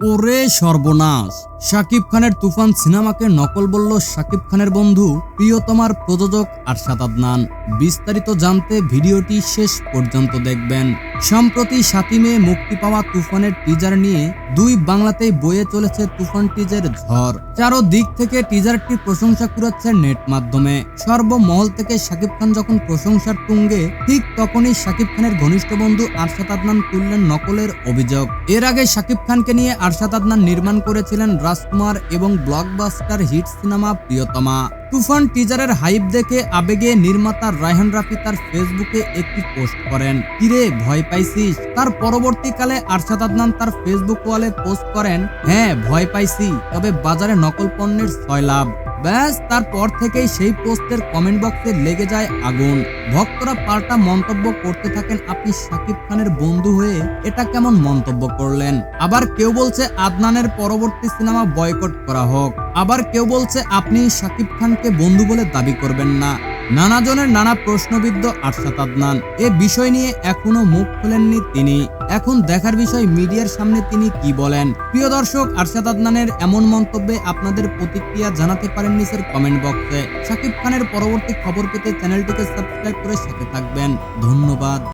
ওরে সর্বনাশ। শাকিব খানের তুফান সিনেমাকে নকল বলল শাকিব খানের বন্ধু, প্রিয়তমার প্রযোজক আরশাদ আদনান। বিস্তারিত জানতে ভিডিওটি শেষ পর্যন্ত দেখবেন। সম্প্রতি সাতই মে মুক্তি পাওয়া তুফানের টিজার নিয়ে দুই বাংলাতেই বয়ে চলেছে তুফান টিজার ঝড়। চারো দিক থেকে টিজারটি প্রশংসা কুড়াচ্ছে নেট মাধ্যমে। সর্বমহল থেকে শাকিব খান যখন প্রশংসার তুঙ্গে, ঠিক তখনই শাকিব খানের ঘনিষ্ঠ বন্ধু আরশাদ আদনান তুললেন নকলের অভিযোগ। এর আগে শাকিব খানকে নিয়ে আরশাদ আদনান নির্মাণ করেছিলেন রাজকুমার এবং ব্লকবাস্টার হিট সিনেমা প্রিয়তমা। তুফান টিজারের হাইপ দেখে আবেগে নির্মাতা রায়হান রাফি তার ফেসবুকে একটি পোস্ট করেন, কিরে, ভয় পাইছিস? তার পরবর্তীকালে আরশাদ আদনান তার ফেসবুক ওয়ালে পোস্ট করেন হ্যাঁ ভয় পাইছি, তবে বাজারে নকল পণ্যের ছয় লাভ। ব্যাস, তারপর থেকেই সেই পোস্টের কমেন্ট বক্সে লেগে যায় আগুন। ভক্তরা পাল্টা মন্তব্য করতে থাকেন আপনি শাকিব খানের বন্ধু হয়ে। এটা কেমন মন্তব্য করলেন? আবার কেউ বলছে আদনানের পরবর্তী সিনেমা বয়কট করা হোক। আবার কেউ বলছে আপনি শাকিব খানকে বন্ধু বলে দাবি করবেন না। নানা জনের নানা প্রশ্নবিদ্ধ আরশাদ আদনান এ বিষয় নিয়ে এখনও মুখ খোলেননি তিনি। এখন দেখার বিষয় মিডিয়ার সামনে তিনি কি বলেন? প্রিয় দর্শক আরশাদ আদনানের এমন মন্তব্যে আপনাদের প্রতিক্রিয়া জানাতে পারেন নিচের কমেন্ট বক্সে। শাকিব খানের পরবর্তী খবর পেতে চ্যানেলটিকে সাবস্ক্রাইব করে সাথে থাকবেন। ধন্যবাদ।